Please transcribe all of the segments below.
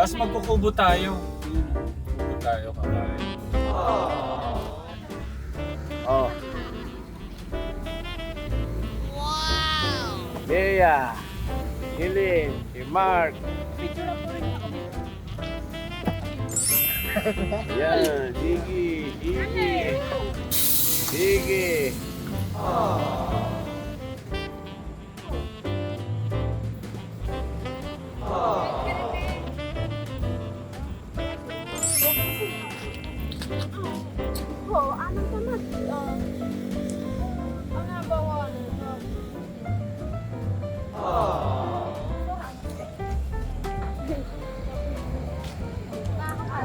Tapos magkukubo tayo. Kubo tayo kakain. Oh. Wow! Bea, Hilin, si Mark. Yan, Iggy, Iggy. Iggy. Oo,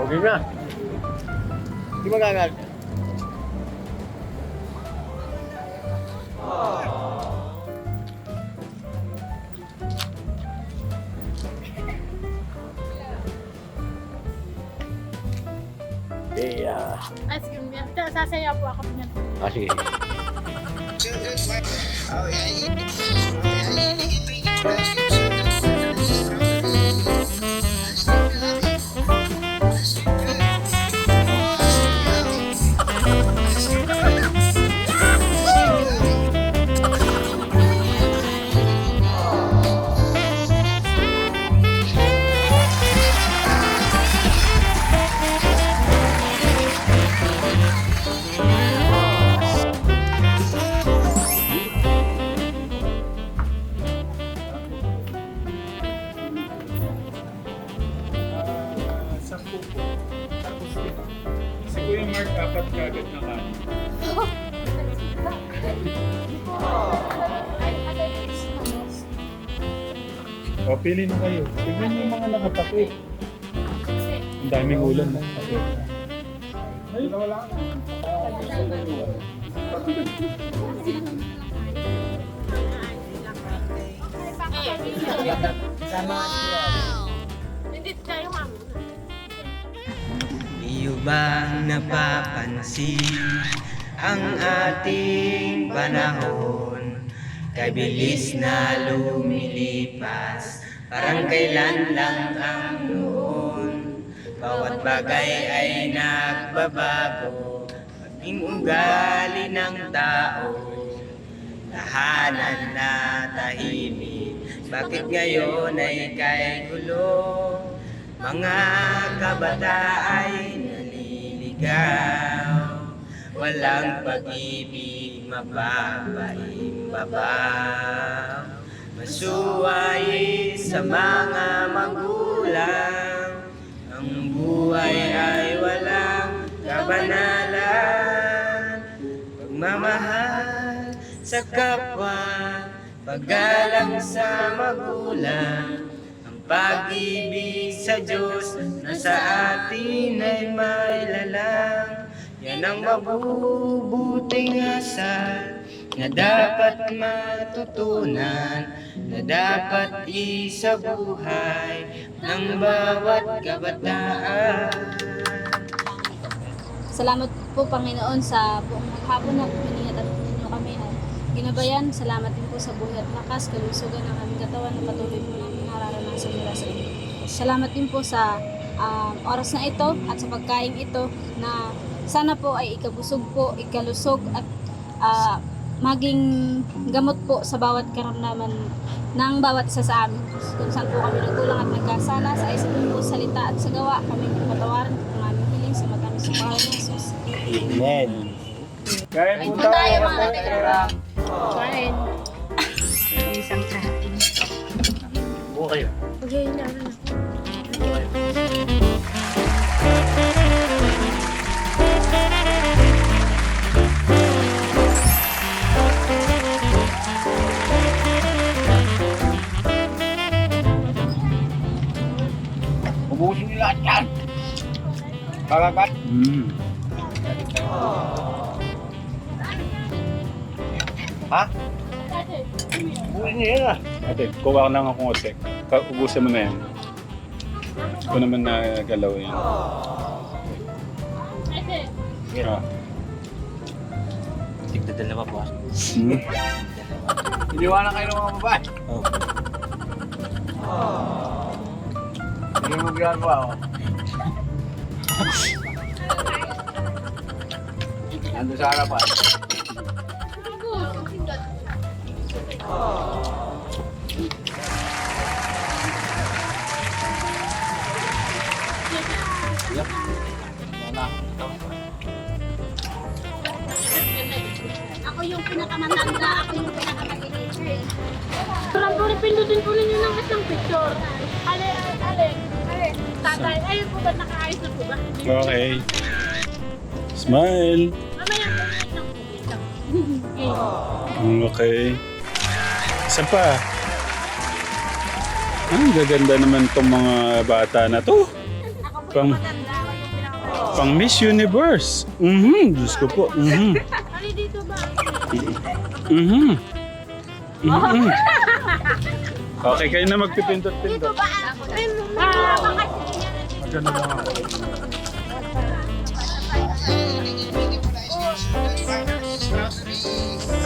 Okay na. Di magagal. Bea. Ay, sige, sasaya po ako niyan. Ah, sige. Ah, pili na kayo. Tignan niyo yung mga nakapakit. Ang daming ulam na. Okay. Ay, wala ka. Hindi tayo. Iyo bang napapansin ang ating panahon? Kabilis na lumilipas, parang kailan lang ang noon. Bawat bagay ay nagbabago, maging ugali ng tao. Tahanan na tahimik, bakit ngayon ay kay gulo? Mga kabata ay naliligaw Walang pag-ibig mapapaimbaba Masuway sa mga magulang. Ang buhay ay walang kabanalan. Pagmamahal sa kapwa Paggalang sa magulang. Ang pag-ibig sa Diyos na sa atin ay mailalang Yan ang mabubuting asal na dapat matutunan na dapat isabuhay ng bawat kabataan. Salamat po Panginoon sa buong hapon na piningatan ninyo kami at ginabayan. Salamat din po sa buhay at lakas, kalusugan ng aming katawan na patuloy po namin nararanasan mula sa inyo. Salamat din po sa um, oras na ito at sa pagkain ito na sana po ay ikabusog po, ikalusog at ah, maging gamot po sa bawat karamdaman ng bawat isa sa amin. Kung saan po kami nagkulang at nagkasala sa isip po, salita at sa gawa, kami patawarin po ang aming hiling sa matamis sa ni Jesus. Amen. Kain po tayo, tayo. mga kapatid. Kain. Isang kahapon. Buo kayo. Okay, na. Ubusin Kakagat. Mm. Ha? Ubusin nyo yan ah. Ate, kuha ka lang akong otek. Ubusin mo na yan. Ito naman nagalaw yan. Ah. Tigda dalawa po. Mm. Iniwanan kayo ng mga babae. Oh. Hindi mo ginagawa, oh. Nandun sa harapan. Okay. Smile. Mamaya po ulit ng picture. Mm, Okay. Isa pa. Ang gaganda naman tong mga bata na to. Ako po Pang- yung maganda, ako yung pinakamatanda. Pang Miss Universe. Mhm, Diyos ko po. Mhm. Ali dito ba? Mhm. Mhm. Okay, kayo na magpipindot-pindot. Ba? Ay, ah, bakit niya na dito? Magano lang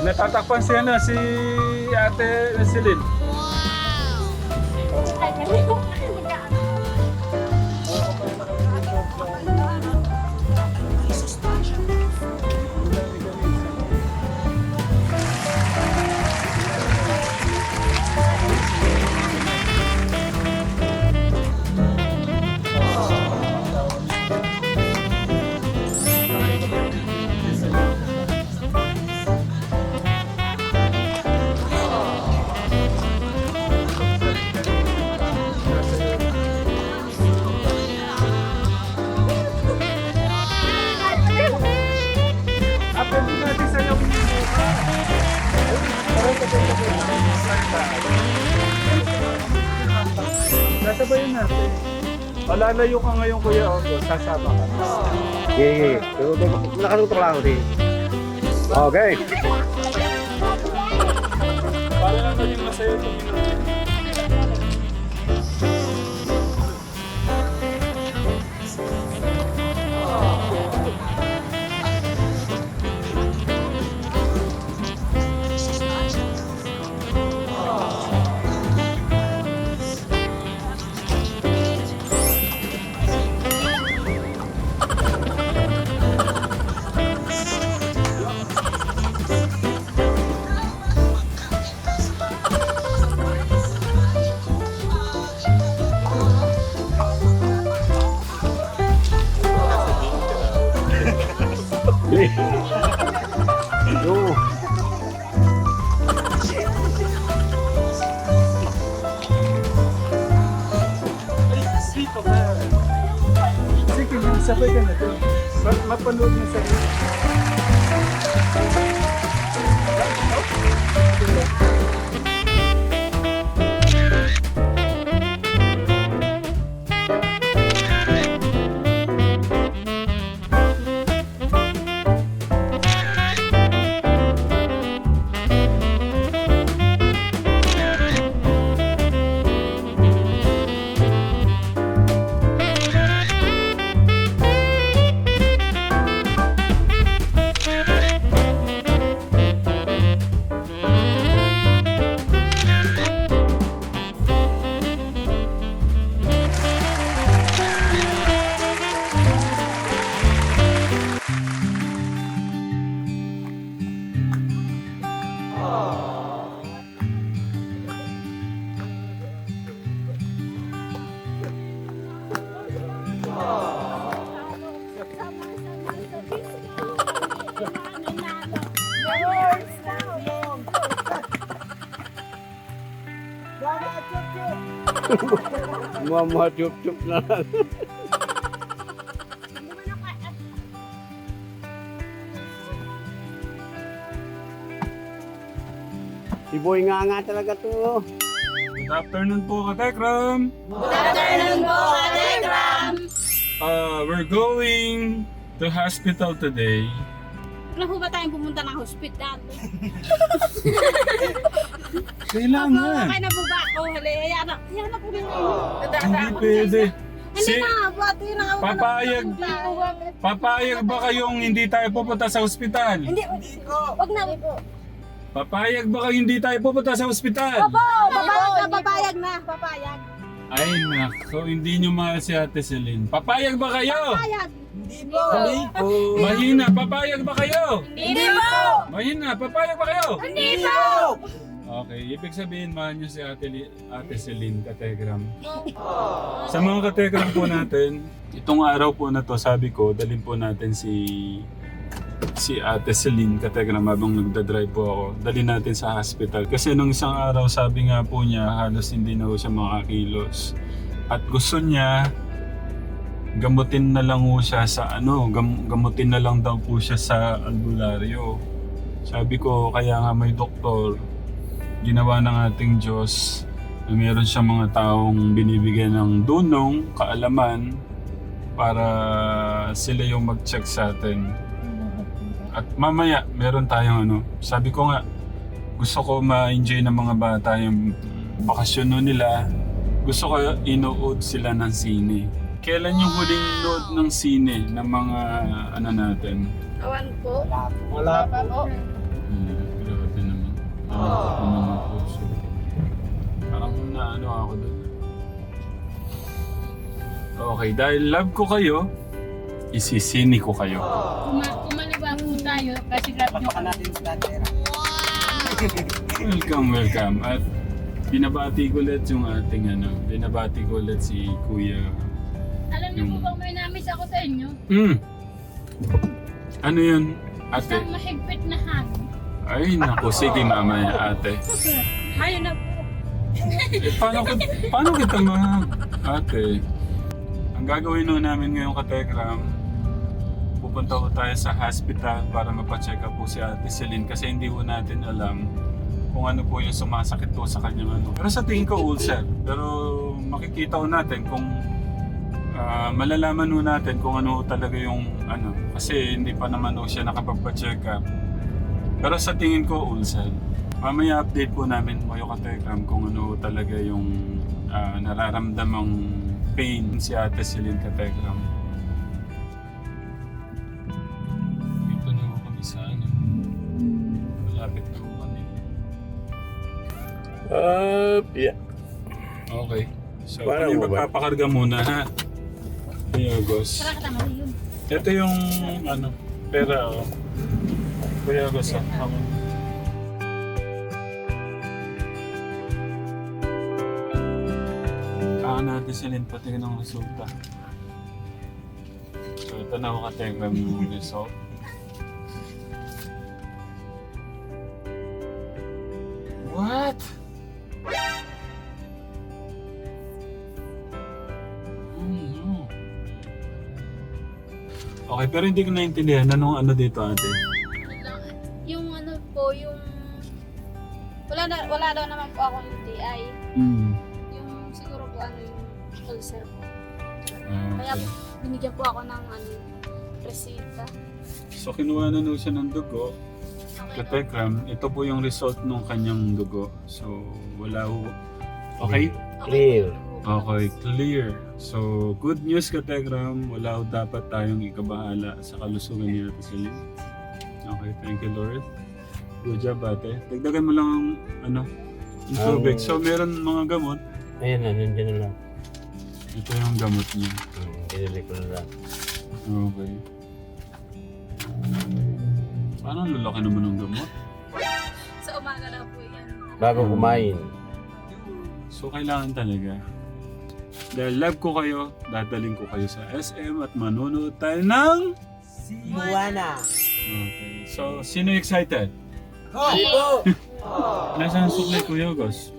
Natatakpan si ano, si ate Celine. Ay, Malalayo ka ngayon, Kuya Ogo. Sasama ka. Okay, okay. Nakatutok lang ako din. Okay. Para lang maging masaya itong Mama chup-chup na lang. Si Boy nga nga talaga to. Good afternoon po, Katekram. Good afternoon po, Katekram! Uh, we're going to hospital today. Wala po ba tayong pumunta ng hospital? Kailangan. Okay na po ba ako? Hali, ayan na. Ayan na po rin. Hindi pwede. Hindi Si, na, yun na. papayag, papayag ba kayong hindi tayo pupunta sa ospital? Hindi, wag na. Papayag ba kayong hindi tayo pupunta sa ospital? Opo, papayag na, papayag na, papayag. Ay nako, hindi nyo mahal si Ate Celine. Papayag ba kayo? Papayag. Hindi po. Mahina, papayag ba kayo? Hindi po! Mahina, papayag ba kayo? Hindi po! Okay, ibig sabihin mahal nyo si Ate, Li- Ate Celine, Kategram. Sa mga Kategram po natin, itong araw po na to, sabi ko, dalhin po natin si si Ate Celine Kategram habang nagdadrive po ako. Dalhin natin sa hospital. Kasi nung isang araw, sabi nga po niya, halos hindi na po siya makakilos. At gusto niya, gamutin na lang po siya sa ano, gam- gamutin na lang daw po siya sa albularyo. Sabi ko, kaya nga may doktor, ginawa ng ating Diyos na meron siyang mga taong binibigyan ng dunong, kaalaman, para sila yung mag-check sa atin. At mamaya, meron tayong ano, sabi ko nga, gusto ko ma-enjoy ng mga bata yung bakasyon nun nila. Gusto ko inood sila ng sine. Kailan yung huling load ng sine ng mga ano natin? Awan po. Wala po. Hmm, grabe naman. Ah, ano naman puso. Parang naano ako doon. Okay, dahil love ko kayo, isisini ko kayo. Kuma kumaliwa po tayo kasi grab nyo kami. Welcome, welcome. At binabati ko ulit yung ating ano, binabati ko ulit si Kuya. Alam niyo po bang may namiss ako sa inyo? Hmm. Ano yun, ate? Isang mahigpit na hug. Ay, naku, sige mamaya, ate. Ayun na po. Eh, paano, ko, paano kita ma... Ate, ang gagawin nun namin ngayong katekram, pupunta ko tayo sa hospital para mapacheck up po si Ate Celine kasi hindi po natin alam kung ano po yung sumasakit po sa kanyang ano. Pero sa tingin ko ulcer. Pero makikita ko natin kung ah, malalaman po natin kung ano talaga yung ano. Kasi hindi pa naman po siya nakapagpa-check up. Pero sa tingin ko ulcer. Mamaya update po namin mo yung katekram kung ano talaga yung ah, nararamdamang pain si Ate Celine Katekram. Dito na ako kami sa ano. Malapit na ako kami. Uh, yeah. Okay. So, Paano kami magpapakarga muna ha. Kuya Agos. Tara ka tama yun. Ito yung ano, pera oh. Kuya ah. Ako. Kaan natin silin pati ng resulta. So ito na ako kategram yung result. What? No. Okay, pero hindi ko naintindihan anong ano dito ate. Wala, na, wala daw naman po akong UTI. Mm. Yung siguro po ano yung ulcer po. Kaya Okay. binigyan po ako ng ano, resita. So kinuha na nun siya ng dugo. Katekram, ito po yung result ng kanyang dugo. So wala ho. Okay? Clear. Okay, clear. So good news Katekram, wala ho dapat tayong ikabahala sa kalusugan ni Ate Celine. Okay, thank you Lord. Good job ate. Dagdagan mo lang ang ano, yung tubig. Ang- So meron mga gamot. Ayan na, nandiyan na lang. Ito yung gamot niya. Hmm, Binili ko na lang. Okay. Parang lalaki naman ng gamot. Sa umaga na po yan. Bago kumain. So kailangan talaga. Dahil love ko kayo, dadaling ko kayo sa SM at manonood tayo ng... Buwana. Okay. So, sino excited? Ako! Nasaan ang suklay, Kuya Gos?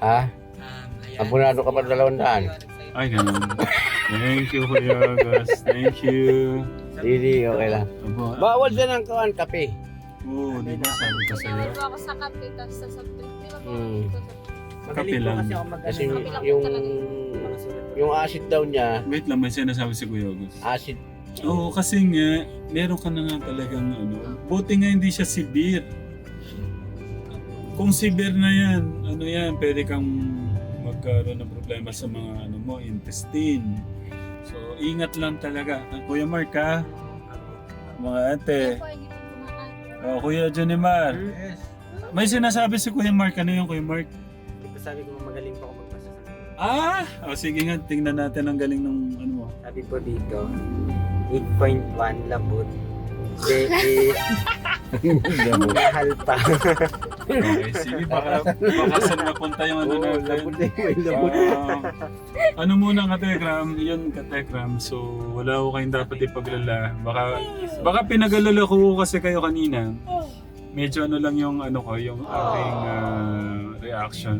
Ha? Abonado ka pa dalawang daan. Ay, ganun. Thank you, Kuya Gos. Thank you. Hindi, okay lang. Abo, Bawal dyan ang kawan, kape. Oo, di ba sabi ko sa'yo? Sinawal po ako sa kape, tapos sa. Di ba po? Hmm. Kape lang. Kasi Kape lang po yung, yung acid daw niya, Wait lang, may sinasabi si Kuya August. acid. Oo, kasi nga, meron ka na nga talagang ano. Buti nga hindi siya severe. Kung severe na yan, ano yan, pwede kang magkaroon ng problema sa mga ano mo, intestine. So, ingat lang talaga. Ah, Kuya Mark ha? Mga ate. Hindi. Oh, Kuya Junimar. May sinasabi si Kuya Mark. Ano yung Kuya Mark? Sabi ko magaling pa ako magpasa sa Ah! O sige nga, tingnan natin ang galing ng ano mo. Sabi po dito, 8.1 labot. Deki, mahal pa. Okay, sige, baka, baka saan mapunta yung ano Oo, natin. labot na yung may labot. Ah, ano muna katekram, yun katekram. So wala ko kayong dapat ipaglala. Baka baka pinag-alala ko kasi kayo kanina. Medyo ano lang yung ano ko, yung aking ah, reaction.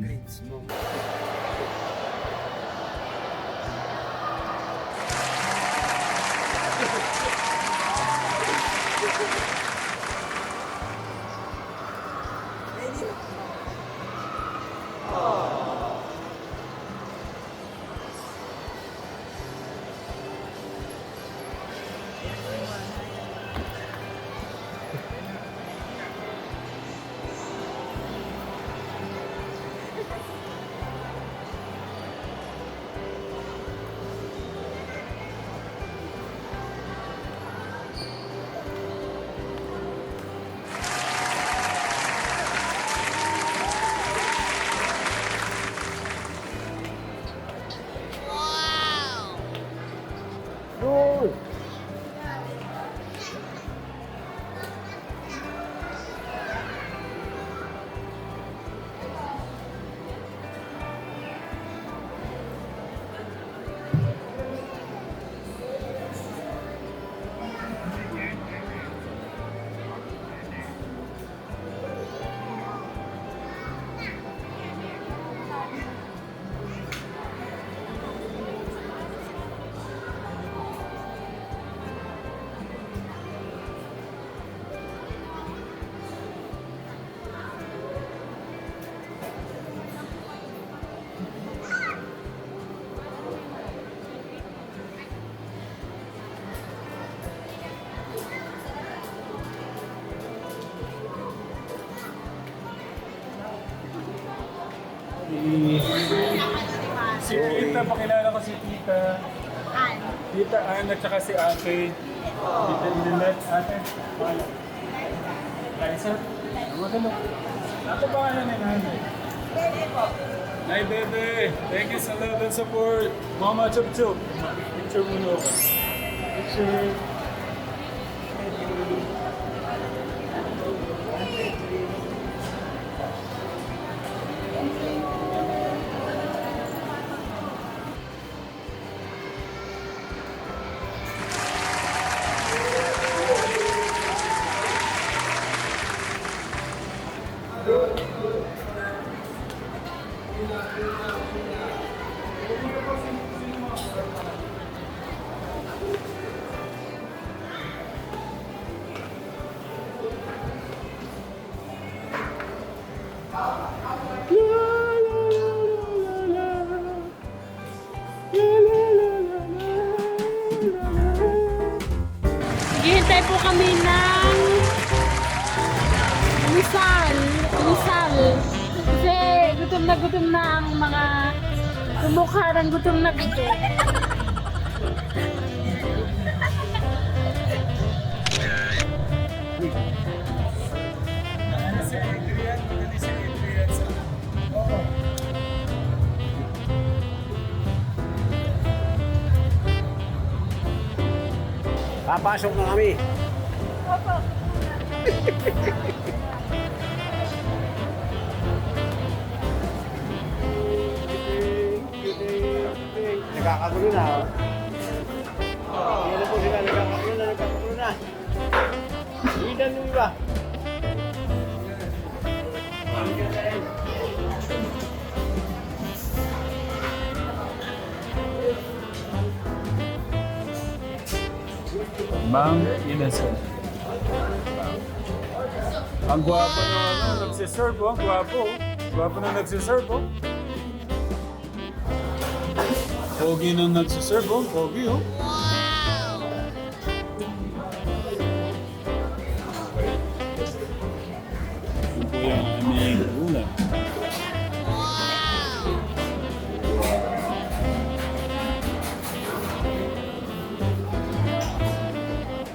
Pakilala ko si Tita. Tita Ann at saka si Ate. Tita Inilet. Ate. Kaisa? Magano. Ate pa kaya ni Nanay? Nay Bebe, thank you sa love and support. Mama Chup Chup. Picture muna ako. Picture. Gutom na ang mga kumukha ng gutom na sa... Papasok na kami. Nagkakagulo na. oh. Yan na po sila, nagkakagulo na, nagkakagulo na. Ilan yung iba? Ma'am Innocent. Ang gwapo na ano, nagsiserve oh. Gwapo. oh. Gwapo na nagsiserve oh. Pogi nang nagsiserve, oh. Pogi, oh. Ito po yung aming ulam.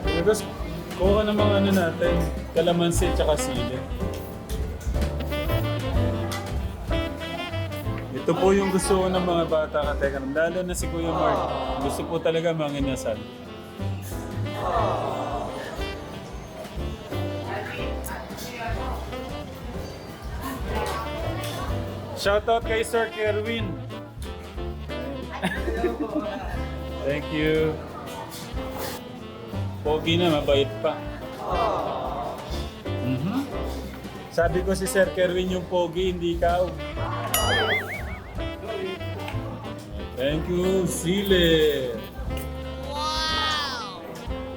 Tapos, kuha ng mga ano natin, kalamansi at sili. Ito po yung gusto ko ng mga bata katekan. Lalo na si Kuya Mark. Gusto po talaga mga inasal. Shoutout kay Sir Kerwin. Thank you. Pogi na, mabait pa. Mhm. Sabi ko si Sir Kerwin yung pogi, hindi ikaw. Thank you, Sile. Wow!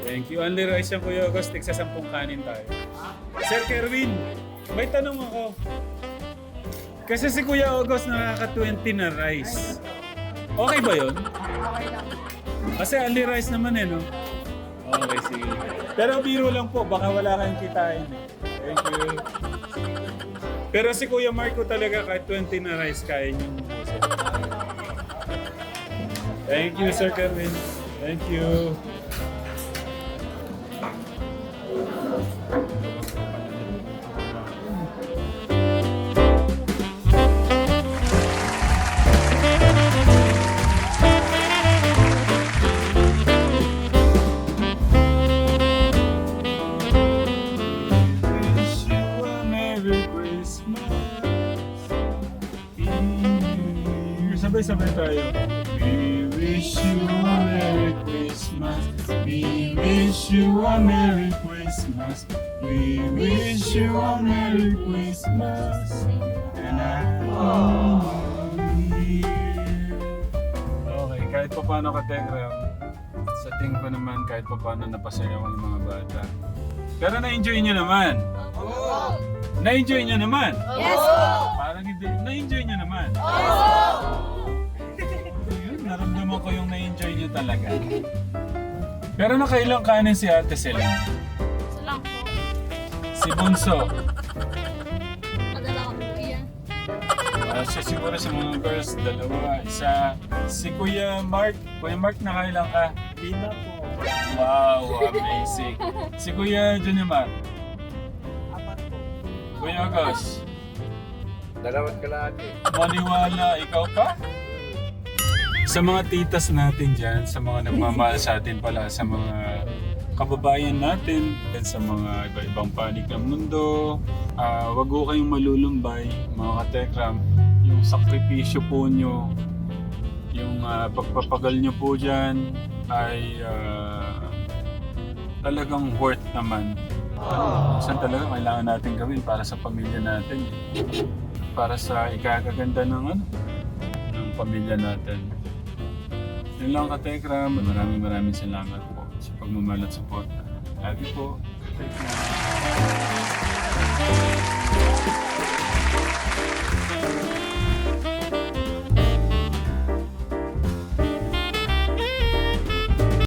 Thank you. Only rice yung Kuya August. Tigsa sampung kanin tayo. Sir Kerwin, may tanong ako. Kasi si Kuya August nakaka-20 na rice. Okay ba yun? Kasi only rice naman eh, no? Okay, sige. Pero biro lang po, baka wala kayong kitain. Thank you. Pero si Kuya Marco talaga kahit 20 na rice kaya ubusin. Thank you, Sir Kevin. Thank you. Naman kahit pa paano napasaya ko yung mga bata. Pero na-enjoy nyo naman. Na-enjoy nyo naman. Yes! Parang hindi. Na-enjoy nyo naman. Yun, naramdaman ko yung na-enjoy nyo talaga. Pero nakailang kanin si Ate Celine. Isa lang po. Si Bunso. Padala ko po yan. Uh, siya siguro sa mga girls, dalawa. Isa. Si Kuya Mark. Kuya Mark, nakailang ka? Lima po. Wow, amazing. Si Kuya Junimar. Apat po. Kuya Agos. Dalawat kalahati. Maniwala, ikaw pa? Sa mga titas natin dyan, sa mga nagmamahal sa atin pala, sa mga kababayan natin, at sa mga iba-ibang panig ng mundo, ah, wag ho kayong malulumbay, mga katekram, yung sakripisyo po nyo, yung ah, pagpapagal nyo po dyan, ay ah, talagang worth naman. Ano, minsan talaga kailangan natin gawin para sa pamilya natin. eh para sa ikakaganda ng ano ng pamilya natin. Yun lang ka Tekram. Maraming maraming salamat po sa pagmamahal at support. Lagi po. Care.